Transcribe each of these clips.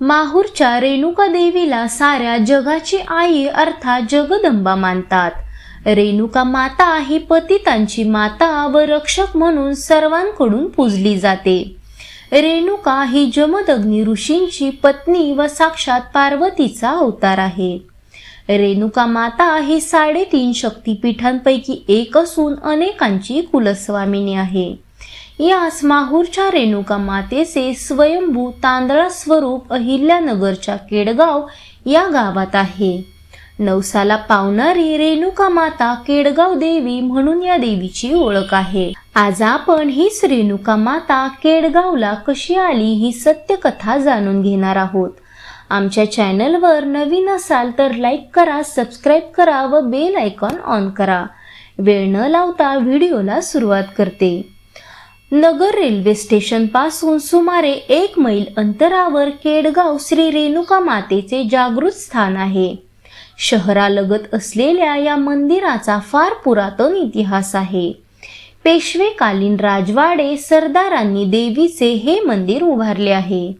माहूरच्या रेणुका देवीला साऱ्या जगाची आई अर्थात जगदंबा मानतात. रेणुका माता ही पतितांची माता व रक्षक म्हणून सर्वांकडून पूजली जाते. रेणुका ही जमदग्नी ऋषींची पत्नी व साक्षात पार्वतीचा अवतार आहे. रेणुका माता ही साडेतीन शक्तिपीठांपैकी एक असून अनेकांची कुलस्वामिनी आहे. यास माहूरच्या रेणुका मातेचे स्वयंभू तांदळा स्वरूप अहिल्यानगरच्या केडगाव या गावात आहे. नवसाला पावणारी रेणुका माता केडगाव देवी म्हणून या देवीची ओळख आहे. आज आपण हीच रेणुका माता केडगावला कशी आली ही सत्य कथा जाणून घेणार आहोत. आमच्या चॅनलवर नवीन असाल तर लाईक करा सबस्क्राईब करा व बेल आयकॉन ऑन करा. वेळ न लावता व्हिडिओला सुरुवात करते. नगर रेल्वे स्टेशनपासून सुमारे एक मैल अंतरावर केडगाव श्री रेणुका मातेचे जागृत स्थान आहे. शहरालगत असलेल्या या मंदिराचा फार पुरातन इतिहास आहे. पेशवेकालीन राजवाडे सरदारांनी देवीचे हे मंदिर उभारले आहे.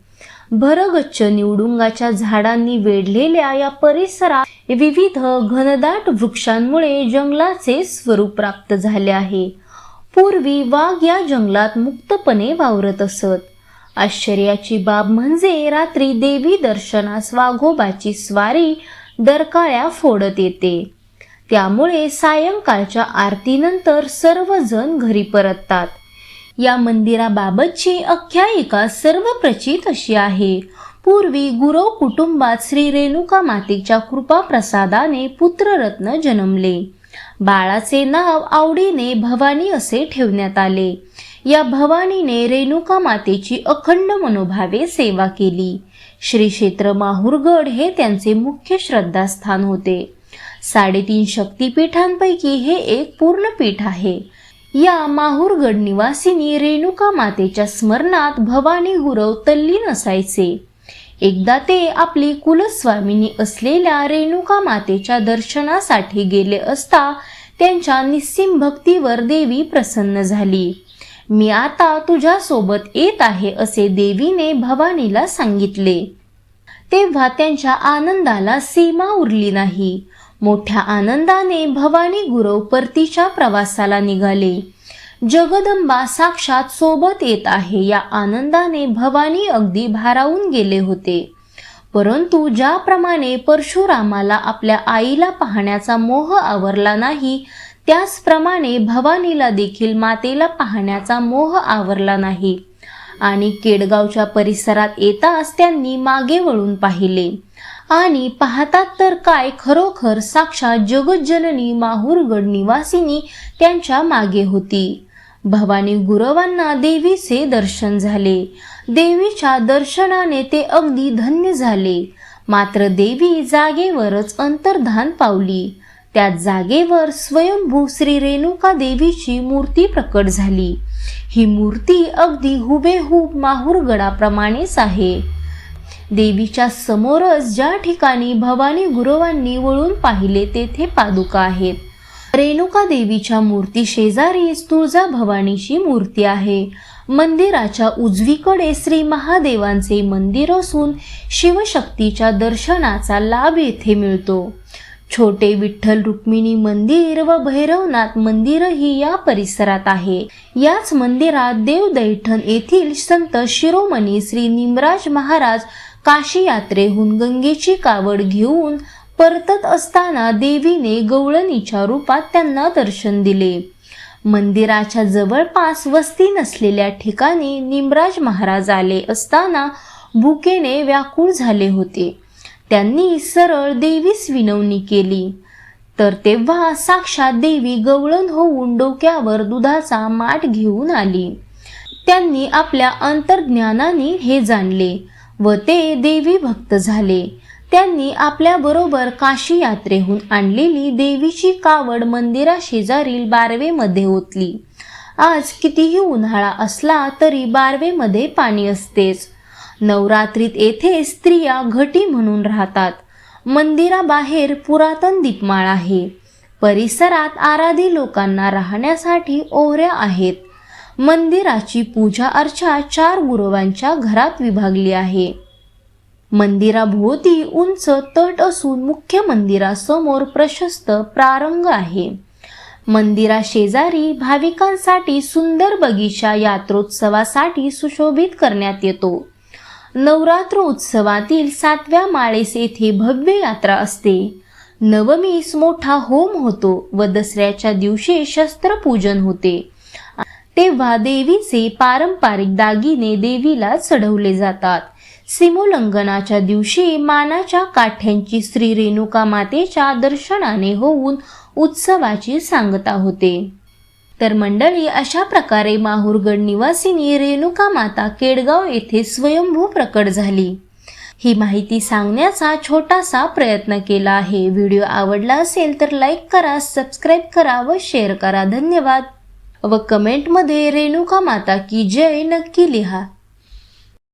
भरगच्च निवडुंगाच्या झाडांनी वेढलेल्या या परिसरात विविध घनदाट वृक्षांमुळे जंगलाचे स्वरूप प्राप्त झाले आहे. पूर्वी वाघ या जंगलात मुक्तपणे वावरत असत. आश्चर्याची बाब म्हणजे रात्री देवी दर्शनास वाघोबाची स्वारी दरकाळ्या फोडत येते. त्यामुळे सायंकाळच्या आरतीनंतर सर्वजण घरी परततात. या मंदिराबाबतची आख्यायिका सर्वप्रचित अशी आहे. पूर्वी गुरव कुटुंबात श्री रेणुका मातेच्या कृपाप्रसादाने पुत्ररत्न जन्मले. बाळाचे नाव आवडीने भवानी असे ठेवण्यात आले. या भवानीने रेणुका मातेची अखंड मनोभावे सेवा केली. श्री क्षेत्र माहूरगड हे त्यांचे मुख्य श्रद्धास्थान होते. साडेतीन शक्तिपीठांपैकी हे एक पूर्ण पीठ आहे. या माहुरगड निवासिनी रेणुका मातेच्या स्मरणात भवानी गुरव तल्लीन असायचे. एकदा ते आपली कुलस्वामिनी असलेल्या रेणुका मातेच्या दर्शनासाठी गेले असता त्यांच्या निस्सिम भक्तीवर देवी प्रसन्न झाली. मी आता तुझ्या सोबत येत आहे असे देवीने भवानीला सांगितले. तेव्हा त्यांच्या आनंदाला सीमा उरली नाही. मोठ्या आनंदाने भवानी गुरव परतीच्या प्रवासाला निघाले. जगदंबा साक्षात सोबत येत आहे. या आनंदाने भवानी अगदी भारावून गेले होते. परंतु ज्याप्रमाणे परशुरामाला आपल्या आईला पाहण्याचा मोह आवरला नाही त्याचप्रमाणे भवानीला देखील मातेला पाहण्याचा मोह आवरला नाही. आणि केडगावच्या परिसरात येताच त्यांनी मागे वळून पाहिले. आणि पाहतात तर काय खरोखर साक्षात जगज्जननी माहूरगड निवासिनी त्यांच्या मागे होती. भवानी गुरवांना देवीचे दर्शन झाले. देवीच्या दर्शनाने ते अगदी धन्य झाले. मात्र देवी जागेवरच अंतर्धान पावली. त्या जागेवर स्वयंभू श्री रेणुका देवीची मूर्ती प्रकट झाली. ही मूर्ती अगदी हुबेहूब माहूरगडाप्रमाणेच आहे. देवीच्या समोरच ज्या ठिकाणी भवानी गुरवांनी वळून पाहिले तेथे पादुका आहेत. रेणुका देवीच्या मूर्ती शेजारीच तुळजा भवानीची मूर्ती आहे. मंदिराच्या उजवीकडे श्री महादेवांचे मंदिर असून शिवशक्तीच्या दर्शनाचा लाभ येथे मिळतो. छोटे विठ्ठल रुक्मिणी मंदिर व भैरवनाथ मंदिरही या परिसरात आहे. याच मंदिरात देवदैठण येथील संत शिरोमणी श्री निमराज महाराज काशी यात्रेहून गंगेची कावड घेऊन परतत असताना देवीने गवळणीच्या रूपात त्यांना दर्शन दिले. मंदिराच्या जवळपास वस्ती नसलेल्या ठिकाणी निमराज महाराज आले असताना भुकेने व्याकुळ झाले होते. त्यांनी सरळ देवीस विनवणी केली. तर तेव्हा साक्षात देवी गवळण होऊन डोक्यावर दुधाचा माठ घेऊन आली. त्यांनी आपल्या अंतर्ज्ञानाने हे जाणले व ते देवी भक्त झाले. त्यांनी आपल्याबरोबर काशी यात्रेहून आणलेली देवीची कावड मंदिराशेजारील बारवेमध्ये ओतली. आज कितीही उन्हाळा असला तरी बारवेमध्ये पाणी असतेच. नवरात्रीत येथे स्त्रिया घटी म्हणून राहतात. मंदिराबाहेर पुरातन दीपमाळ आहे. परिसरात आराधी लोकांना राहण्यासाठी ओऱ्या आहेत. मंदिराची पूजा अर्चा चार गुरुवांच्या घरात विभागली आहे. मंदिराभोवती उंच तट असून मुख्य मंदिरासमोर प्रशस्त प्रारंग आहे. मंदिरा शेजारी भाविकांसाठी सुंदर बगीचा यात्रोत्सवासाठी सुशोभित करण्यात येतो. नवरात्र उत्सवातील सातव्या माळेस येथे भव्य यात्रा असते. नवमीस मोठा होम होतो व दसऱ्याच्या दिवशी शस्त्रपूजन होते. तेव्हा देवीचे पारंपरिक दागिने देवीला चढवले जातात. सीमोल्लंघनाच्या दिवशी मानाच्या काठ्यांची श्री रेणुका मातेच्या दर्शनाने होऊन उत्सवाची सांगता होते. तर मंडळी अशा प्रकारे माहूरगड निवासिनी रेणुका माता केडगाव येथे स्वयंभू प्रकट झाली. ही माहिती सांगण्याचा छोटासा प्रयत्न केला आहे. व्हिडिओ आवडला असेल तर लाईक करा सबस्क्राईब करा व शेअर करा. धन्यवाद. व कमेंटमध्ये रेणुका माता की जय नक्की लिहा.